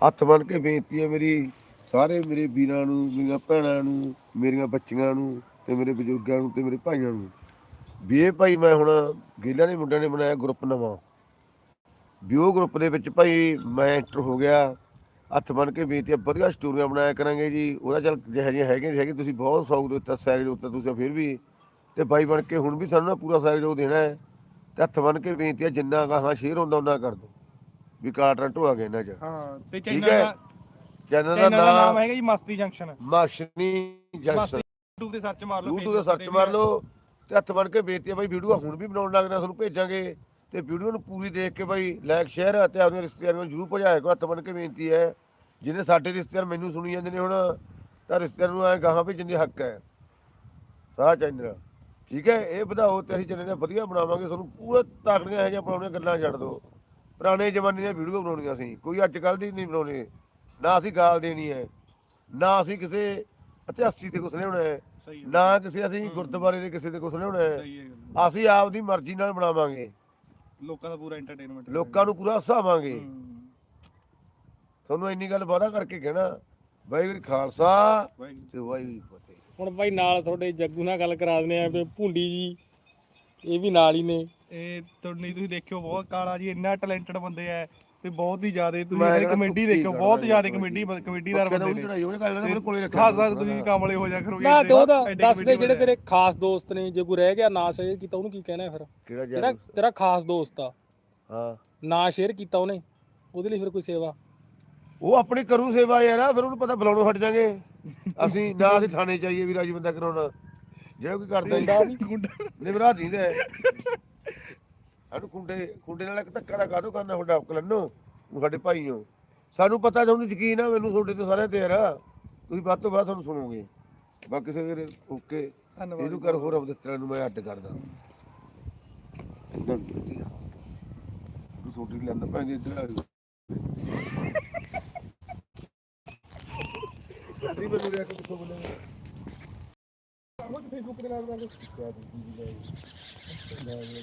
ਹੱਥ ਬੰਨ ਕੇ ਬੇਨਤੀ ਹੈ ਮੇਰੀ, ਸਾਰੇ ਮੇਰੇ ਵੀਰਾਂ ਨੂੰ, ਮੇਰੀਆਂ ਭੈਣਾਂ ਨੂੰ, ਮੇਰੀਆਂ ਬੱਚੀਆਂ ਨੂੰ ਤੇ ਮੇਰੇ ਬਜ਼ੁਰਗਾਂ ਨੂੰ ਤੇ ਮੇਰੇ ਭਾਈਆਂ ਨੂੰ ਵੀ ਇਹ ਭਾਈ ਮੈਂ ਹੁਣ ਗੇਲਾਂ ਦੇ ਮੁੰਡਿਆਂ ਨੇ ਬਣਾਇਆ ਗਰੁੱਪ ਨਵਾਂ। ਵੀ ਉਹ ਗਰੁੱਪ ਦੇ ਵਿੱਚ ਭਾਈ ਮੈਂ ਐਂਟਰ ਹੋ ਗਿਆ, ਹੱਥ ਬੰਨ ਕੇ ਬੇਨਤੀ ਹੈ, ਵਧੀਆ ਸਟੋਰੀਆਂ ਬਣਾਇਆ ਕਰਾਂਗੇ ਜੀ। ਉਹਦਾ ਚੱਲ ਜਿਹੇ ਜਿਹੇ ਹੈਗੇ ਹੈਗੇ ਤੁਸੀਂ ਬਹੁਤ ਸੌਗ ਦਿੱਤਾ ਸਹਿਯੋਗ ਦਿੱਤਾ ਤੁਸੀਂ ਫਿਰ ਵੀ। ਤੇ ਬਾਈ ਬਣ ਕੇ ਹੁਣ ਵੀ ਸਾਨੂੰ ਨਾ ਪੂਰਾ ਸਹਿਯੋਗ ਦੇਣਾ ਹੈ। ਤੇ ਹੱਥ ਬੰਨ ਕੇ ਬੇਨਤੀ ਹੈ, ਜਿੰਨਾ ਕਹਾ ਸ਼ੇਅਰ ਹੁੰਦਾ ਉਹਨਾਂ ਕਰ ਦੋ ਵੀ ਕਾਲਾ ਟਰੰਟ ਆ ਗਿਆ ਇਹਨਾਂ 'ਚ। ਹਾਂ ਤੇ ਠੀਕ ਚੈਨਲ ਹੈ? ਦਾ ਚੈਨਲ ਦਾ ਚੈਨਲ ਦਾ ਨਾਮ ਨਾਮ ਹੈਗਾ ਜੀ ਮਸਤੀ ਜੰਕਸ਼ਨ। ਮਖਸ਼ਨੀ ਜੰਕਸ਼ਨ। ਮਸਤੀ YouTube ਤੇ ਸਰਚ ਮਾਰ ਲਓ YouTube ਤੇ ਸਰਚ ਮਾਰ ਲਓ ਤੇ ਹੱਥ ਬਣ ਕੇ ਹੈ ਬਾਈ ਵੀਡੀਓ ਹੁਣ ਵੀ ਬਣਾਉਣ ਲੱਗਣਾ ਤੁਹਾਨੂੰ ਭੇਜਾਂਗੇ। ਤੇ ਵੀਡੀਓ ਨੂੰ ਪੂਰੀ ਦੇਖ ਕੇ ਬਾਈ ਲਾਈਕ ਸ਼ੇਅਰ ਅਤੇ ਆਪਣੇ ਰਿਸ਼ਤੇਦਾਰਾਂ ਨੂੰ ਜਰੂਰ ਭਜਾਇਆ ਕਰੋ ਹੱਥ ਬਣ ਕੇ ਬੇਨਤੀ ਹੈ। ਜਿਹਨੇ ਸਾਡੇ ਰਿਸ਼ਤੇਦਾਰ ਮੈਨੂੰ ਸੁਣੀ ਜਾਂਦੇ ਨੇ ਹੁਣ ਤਾਂ ਰਿਸ਼ਤੇਦਾਰ ਨੂੰ ਐ ਗਾਹਾਂ ਭੇਜਣ ਦੀ ਹੱਕ ਹੈ। ਸਾਰਾ ਚੈਨਲ। ਠੀਕ ਹੈ ਇਹ ਵਧਾਓ ਤੇ ਅਸੀਂ ਚੈਨਲ ਵਧੀਆ ਬਣਾਵਾਂਗੇ ਤੁਹਾਨੂੰ ਪੂਰਾ ਤਾਕੜੀਆਂ ਇਹ ਜਿਹੀਆਂ ਬਣਾਉਣੀਆਂ ਗੱਲਾਂ ਛੱਡ ਦਿਓ। ਪੁਰਾਣੇ ਜ਼ਮਾਨੇ ਦੀਆਂ ਵੀਡੀਓ ਬਣਾਉਣੀਆਂ ਸੀ। ਕੋਈ ਅੱਜ ਕੱਲ੍ਹ ਦੀ ਨਹੀਂ ਬਣਾਉਣੀ। ਨਾ ਅਸੀਂ ਗਾਲ ਦੇਣੀ ਹੈ ਨਾ ਅਸੀਂ ਕਿਸੇ ਇਤਿਹਾਸੀ ਤੇ ਕੁਛ ਲਿਆਉਣਾ ਹੈ ਨਾ ਕਿਸੇ ਅਸੀਂ ਗੁਰਦੁਆਰੇ ਦੇ ਕਿਸੇ ਦੇ ਕੁਛ ਲਿਆਉਣਾ ਹੈ। ਅਸੀਂ ਆਪਦੀ ਮਰਜ਼ੀ ਨਾਲ ਬਣਾਵਾਂਗੇ। ਲੋਕਾਂ ਦਾ ਪੂਰਾ ਐਂਟਰਟੇਨਮੈਂਟ ਲੋਕਾਂ ਨੂੰ ਪੂਰਾ ਹਸਾਵਾਂਗੇ। ਤੁਹਾਨੂੰ ਇੰਨੀ ਗੱਲ ਵਾਅਦਾ ਕਰਕੇ ਕਹਿਣਾ ਵਾਹਿਗੁਰੂ ਖਾਲਸਾ ਤੇ ਵਾਹਿਗੁਰੂ ਫਤਿਹ। ਹੁਣ ਬਾਈ ਨਾਲ ਤੁਹਾਡੇ ਜੱਗੂ ਨਾਲ ਗੱਲ ਕਰਾ ਦਿੰਦੇ ਆ ਵੀ ਭੁੰਡੀ ਜੀ ਇਹ ਵੀ ਨਾਲ ਹੀ ਨੇ। ਇਹ ਤੁਹਾਡੀ ਤੁਸੀਂ ਦੇਖਿਓ ਬਹੁਤ ਕਾਲਾ ਜੀ ਇੰਨਾ ਟੈਲੈਂਟਡ ਬੰਦੇ ਆ ਤੇ ਬਹੁਤ ਹੀ ਜ਼ਿਆਦਾ ਤੁਸੀਂ ਮੈਂ ਇਹਨਾਂ ਦੀ ਕਹਿੰਦਾ ਕਮੇਡੀ ਦੇਖਿਓ ਬਹੁਤ ਜ਼ਿਆਦਾ ਕਮੇਡੀ ਕਮੇਡੀਦਾਰ ਬੰਦੇ ਉਹ ਨੇ ਖਾਸ ਖਾਸ ਤੁਸੀਂ ਕਾਮਲੇ ਹੋ ਜਾ ਕਰੋਗੇ ਨਾ ਤੇ ਉਹਦਾ ਦੱਸ ਦੇ ਜਿਹੜੇ ਤੇਰੇ ਖਾਸ ਦੋਸਤ ਨੇ ਜੇ ਕੋਈ ਰਹਿ ਗਿਆ ਨਾ ਸ਼ੇਅਰ ਕੀਤਾ ਉਹਨੂੰ ਕੀ ਕਹਿਣਾ ਫਿਰ? ਕਿਹੜਾ ਜਿਹੜਾ ਤੇਰਾ ਖਾਸ ਦੋਸਤ ਆ। ਹਾਂ। ਨਾ ਸ਼ੇਅਰ ਕੀਤਾ ਉਹਨੇ ਉਹਦੇ ਲਈ ਫਿਰ ਕੋਈ ਸੇਵਾ? ਉਹ ਆਪਣੀ ਕਰੂ ਸੇਵਾ ਯਾਰ ਫਿਰ ਉਹਨੂੰ ਪਤਾ ਬੁਲਾਉਣੋਂ ਹਟ ਜਾਗੇ। ਅਸੀਂ ਨਾ ਅਸੀਂ ਥਾਣੇ ਚਾਹੀਏ ਵੀ ਰਾਜੀ ਬੰਦਾ ਕਰਾਉਣਾ। ਜਿਹੜਾ ਕੋਈ ਕਰਦਾ ਨਹੀਂ। ਨਿਵਰਾ ਦੀਂਦਾ ਸਾਨੂੰ ਖੁੰਡੇ ਖੁੰਡੇ ਨਾਲ ਇੱਕ ਧੱਕਾ ਦਾ ਕਾਹਦੋਂ ਕਰਨਾ ਤੁਹਾਡਾ ਕਲੰਨੋ ਉਹ ਸਾਡੇ ਭਾਈ ਹੋ ਸਾਨੂੰ ਪਤਾ ਤੁਹਾਨੂੰ ਯਕੀਨ ਆ ਮੈਨੂੰ ਤੁਹਾਡੇ ਤੇ ਸਾਰਿਆਂ ਤੇ ਯਾਰ ਤੁਸੀਂ ਵੱਧ ਤੋਂ ਵੱਧ ਸਾਨੂੰ ਸੁਣੋਗੇ। ਬਾਕੀ ਕਿਸੇ ਦੇ ਓਕੇ ਇਹਨੂੰ ਕਰ ਹੋਰ ਅਬਦਿੱਤਰਾਂ ਨੂੰ ਮੈਂ ਅੱਡ ਕਰਦਾ। ਨੂੰ ਵਧੀਆ। ਤੂੰ ਛੋਟੀ ਲੈਣ ਪੈਂਦੀ ਇੱਧਰ ਆ ਸਾਡੀ ਬੰਦੇ ਦੇ ਕਿੱਥੋਂ ਬੋਲੇਗਾ ਫੇਸਬੁੱਕ ਤੇ ਲਾ ਦਾਂਗੇ